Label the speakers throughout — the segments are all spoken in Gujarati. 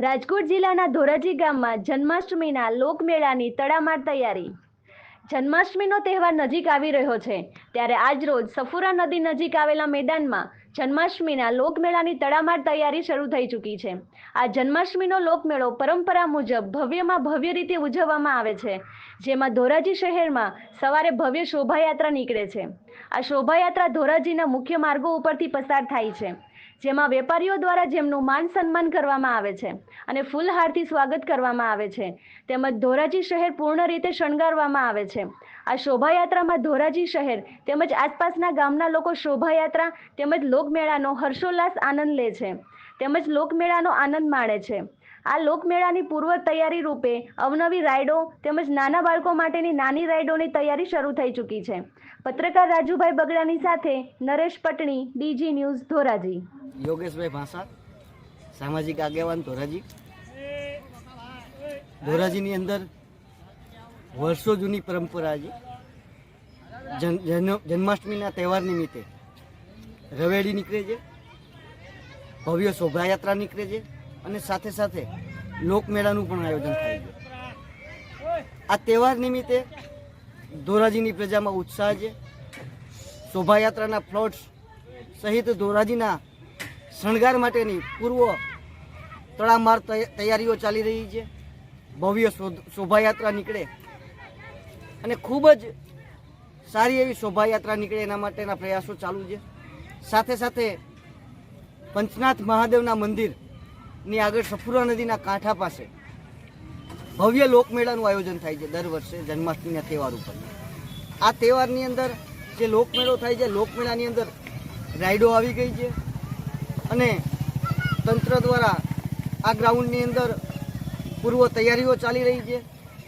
Speaker 1: રાજકોટ જિલ્લાના ધોરાજી ગામમાં જન્માષ્ટમીના લોકમેળાની તડામાર તૈયારી. જન્માષ્ટમીનો તહેવાર નજીક આવી રહ્યો છે. ત્યારે આજરોજ સફુરા નદી નજીક આવેલા મેદાનમાં જન્માષ્ટમીના લોકમેળાની તડામાર તૈયારી શરૂ થઈ ચૂકી છે. આ જન્માષ્ટમીનો લોકમેળો પરંપરા મુજબ ભવ્યમાં ભવ્ય રીતે ઉજવવામાં આવે છે. જેમાં ધોરાજી શહેરમાં સવારે ભવ્ય શોભાયાત્રા નીકળે છે. આ શોભાયાત્રા ધોરાજીના મુખ્ય માર્ગો ઉપરથી પસાર થાય છે. જેમાં વેપારીઓ દ્વારા જેમનું માન સન્માન કરવામાં આવે છે અને ફૂલહારથી સ્વાગત કરવામાં આવે છે. તેમજ ધોરાજી શહેર પૂર્ણ રીતે શણગારવામાં આવે છે. આ શોભાયાત્રામાં ધોરાજી શહેર તેમજ આસપાસના ગામના લોકો શોભાયાત્રા તેમજ લોકમેળાનો હર્ષોલ્લાસ આનંદ લે છે. તેમજ લોકમેળાનો આનંદ માણે છે. આ લોકમેળાની પૂર્વ તૈયારી રૂપે અવનવી રાઇડો તેમજ નાના બાળકો માટેની નાની રાઇડોની તૈયારી શરૂ થઈ ચૂકી છે. પત્રકાર રાજુભાઈ બગડાની સાથે નરેશ પટણી, ડીજી ન્યૂઝ, ધોરાજી.
Speaker 2: યોગેશભાઈ ભાંસા સામાજિક આગેવાન ધોરાજી. ધોરાજીની અંદર વર્ષો જૂની પરંપરા છે. જન- જન્માષ્ટમીના તહેવાર નિમિત્તે રવેડી નીકળે છે. ભવ્ય શોભાયાત્રા નીકળે છે. અને સાથે સાથે લોકમેળાનું પણ આયોજન થાય છે. આ તહેવાર નિમિત્તે ધોરાજીની પ્રજામાં ઉત્સાહ છે. શોભાયાત્રાના ફ્લોટ્સ સહિત ધોરાજીના શણગાર માટેની પૂર્વ તડામાર તૈયારીઓ ચાલી રહી છે. ભવ્ય શોભાયાત્રા નીકળે. અને ખૂબ જ સારી એવી શોભાયાત્રા નીકળે એના માટેના પ્રયાસો ચાલુ છે. સાથે સાથે પંચનાથ મહાદેવના મંદિરની આગળ સફુરા નદીના કાંઠા પાસે ભવ્ય લોકમેળાનું આયોજન થાય છે દર વર્ષે જન્માષ્ટમીના તહેવાર ઉપર. આ તહેવારની અંદર જે લોકમેળો થાય છે, લોકમેળાની અંદર રાઈડો આવી ગઈ છે અને તંત્ર દ્વારા આ ગ્રાઉન્ડની અંદર પૂર્વ તૈયારીઓ ચાલી રહી છે.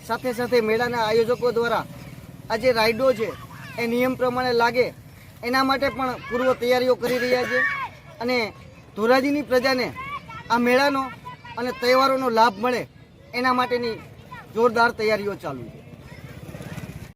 Speaker 2: સાથે સાથે મેળાના આયોજકો દ્વારા આ જે રાઈડો છે, એ નિયમ પ્રમાણે લાગે એના માટે પણ પૂર્વ તૈયારીઓ કરી રહ્યા છે અને ધોરાજીની પ્રજાને આ મેળાનો અને તહેવારોનો લાભ મળે એના માટેની જોરદાર તૈયારીઓ ચાલુ છે.